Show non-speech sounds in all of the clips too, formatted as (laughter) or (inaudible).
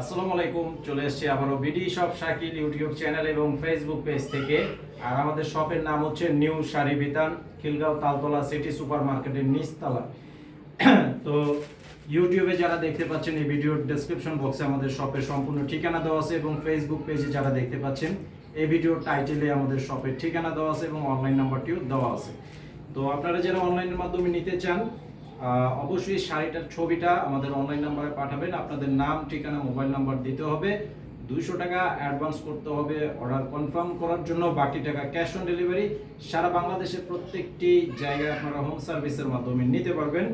আসসালামু আলাইকুম, চলে এসেছি আবারও BD shop Shakil YouTube channel এবং ফেসবুক পেজ থেকে। আর আমাদের শপের নাম হচ্ছে New Sari Bitan, Khilgaon Taltala city super মার্কেটের নিচতলা (clears throat) তো ইউটিউবে যারা দেখতে পাচ্ছেন, এই ভিডিওর ডেসক্রিপশন বক্সে আমাদের শপের সম্পূর্ণ ঠিকানা দেওয়া আছে এবং ফেসবুক পেজে যারা দেখতে পাচ্ছেন, এই ভিডিওর টাইটেলে আমাদের শপের ঠিকানা দেওয়া আছে এবং অনলাইন নাম্বারটিও দেওয়া আছে। তো আপনারা যারা অনলাইনের মাধ্যমে নিতে চান অবশ্যই শাড়িটার ছবিটা আমাদের অনলাইন নাম্বারে পাঠাবেন। আপনাদের নাম, ঠিকানা মোবাইল নাম্বার দিতে হবে। দুইশো টাকা অ্যাডভান্স করতে হবে অর্ডার কনফার্ম করার জন্য। বাকি টাকা ক্যাশ অন ডেলিভারি সারা বাংলাদেশের প্রত্যেকটি জায়গায় আপনারা হোম সার্ভিসের মাধ্যমে নিতে পারবেন।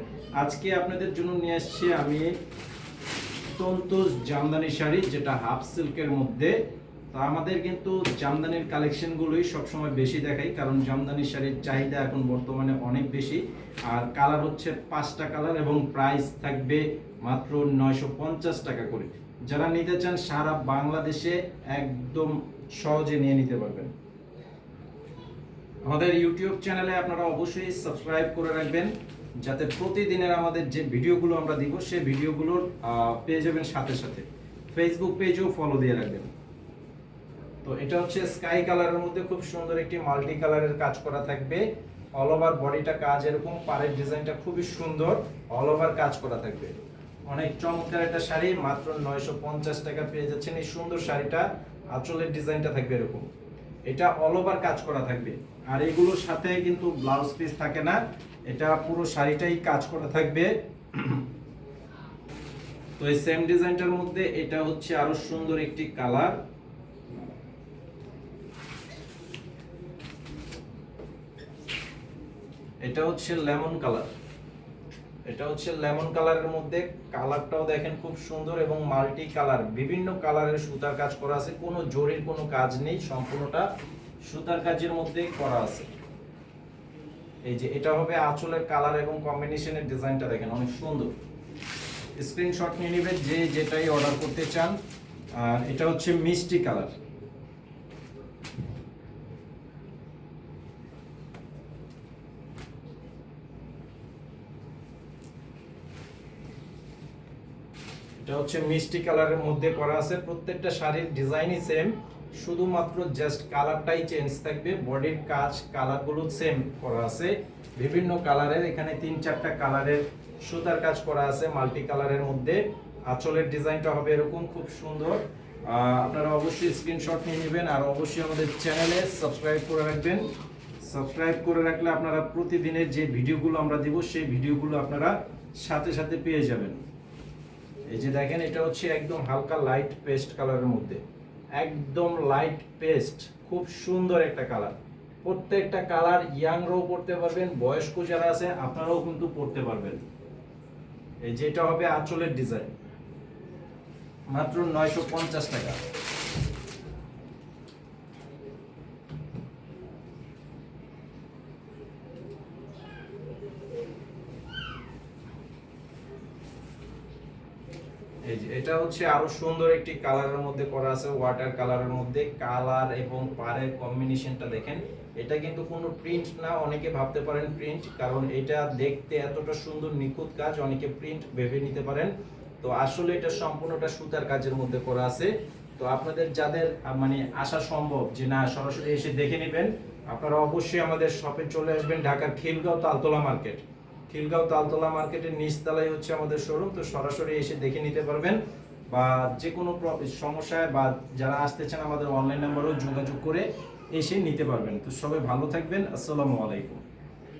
আজকে আপনাদের জন্য নিয়ে আসছি আমি তন্তুজ জামদানি শাড়ি, যেটা হাফ সিল্কের মধ্যে। তো আমাদের কিন্তু জামদানির কালেকশনগুলোই সবসময় বেশি দেখাই, কারণ জামদানির শাড়ির চাহিদা এখন বর্তমানে অনেক বেশি। আর কালার হচ্ছে পাঁচটা কালার এবং প্রাইস থাকবে মাত্র নয়শো পঞ্চাশ টাকা করে। যারা নিতে চান সারা বাংলাদেশে একদম সহজে নিয়ে নিতে পারবেন। আমাদের ইউটিউব চ্যানেলে আপনারা অবশ্যই সাবস্ক্রাইব করে রাখবেন, যাতে প্রতিদিনের আমাদের যে ভিডিওগুলো আমরা দিব সেই ভিডিওগুলোর পেয়ে যাবেন সাথে সাথে। ফেসবুক পেজও ফলো দিয়ে রাখবেন। তো এটা হচ্ছে স্কাই কালারের মধ্যে খুব সুন্দর একটি মাল্টি কালারের কাজ করা থাকবে। অল ওভার বডিটা কাজ এরকম, পাড়ের ডিজাইনটা খুবই সুন্দর অল ওভার কাজ করা থাকবে। অনেক চমৎকার একটা শাড়ি, মাত্র নয়শো পঞ্চাশ টাকা পেয়ে যাচ্ছেন এই সুন্দর শাড়িটা, আঁচলের ডিজাইনটা থাকবে এরকম। এটা অল ওভার কাজ করা থাকবে। আর এগুলোর সাথে কিন্তু ব্লাউজ পিস থাকে না, এটা পুরো শাড়িটাই কাজ করা থাকবে। তো এই সেম ডিজাইনটার মধ্যে এটা হচ্ছে আরও সুন্দর একটি কালার এটা হচ্ছে লেমন কালার। এটা হচ্ছে লেমন কালারের মধ্যে কালারটাও দেখেন খুব সুন্দর এবং মাল্টি কালার। বিভিন্ন কালারের সুতার কাজ করা আছে, কোনো জরির কোনো কাজ নেই, সম্পূর্ণটা সুতার কাজের মধ্যে করা আছে। এই যে এটা হবে আঁচলের কালার এবং কম্বিনেশনের ডিজাইনটা দেখেন, অনেক সুন্দর। স্ক্রিনশট নিয়ে নেবেন যে যেটাই অর্ডার করতে চান। আর এটা হচ্ছে মিষ্টি কালার। এটা হচ্ছে মিষ্টি কালারের মধ্যে করা আছে। প্রত্যেকটা শাড়ির ডিজাইনই সেম শুধুমাত্র জাস্ট কালারটাই চেঞ্জ থাকবে। বডির কাজ, কালারগুলো সেম করা আছে। বিভিন্ন কালারের, এখানে তিন চারটা কালারের সুতার কাজ করা আছে মাল্টি কালারের মধ্যে। আঁচলের ডিজাইনটা হবে এরকম, খুব সুন্দর। আপনারা অবশ্যই স্ক্রিনশট নিয়ে নেবেন আর অবশ্যই আমাদের চ্যানেলে সাবস্ক্রাইব করে রাখবেন। সাবস্ক্রাইব করে রাখলে আপনারা প্রতিদিনের যে ভিডিওগুলো আমরা দিব, সেই ভিডিওগুলো আপনারা সাথে সাথে পেয়ে যাবেন। এই যে দেখেন, এটা হচ্ছে একদম হালকা লাইট পেস্ট কালারের মধ্যে। একদম লাইট পেস্ট খুব সুন্দর একটা কালার প্রত্যেকটা কালার ইয়াংরাও পড়তে পারবেন, বয়স্ক যারা আছে, আপনারাও কিন্তু পড়তে পারবেন। এই যেটা হবে আঁচলের ডিজাইন মাত্র নয়শো পঞ্চাশ টাকা। এই যে, এটা হচ্ছে আরও সুন্দর একটি কালারের মধ্যে করা আছে ওয়াটার কালারের মধ্যে। কালার এবং পাড়ের কম্বিনেশনটা দেখেন। এটা কিন্তু কোনো প্রিন্ট না, অনেকে ভাবতে পারেন প্রিন্ট কারণ এটা দেখতে এতটা সুন্দর, নিখুঁত কাজ, অনেকে প্রিন্ট ভেবে নিতে পারেন। তো আসলে এটা সম্পূর্ণটা সুতার কাজের মধ্যে করা আছে। তো আপনাদের যাদের মানে আসা সম্ভব যে না, সরাসরি এসে দেখে নেবেন, আপনারা অবশ্যই আমাদের শপে চলে আসবেন, ঢাকার খিলগাঁও তালতলা মার্কেট খিলগাঁও তালতলা মার্কেটের নিচতলায় হচ্ছে আমাদের শোরুম তো সরাসরি এসে দেখে নিতে পারবেন। বা যে কোনো সমস্যায় বা যারা আসতে চান আমাদের অনলাইন নাম্বারও যোগাযোগ করে এসে নিতে পারবেন। তো সবাই ভালো থাকবেন, আসসালামু আলাইকুম।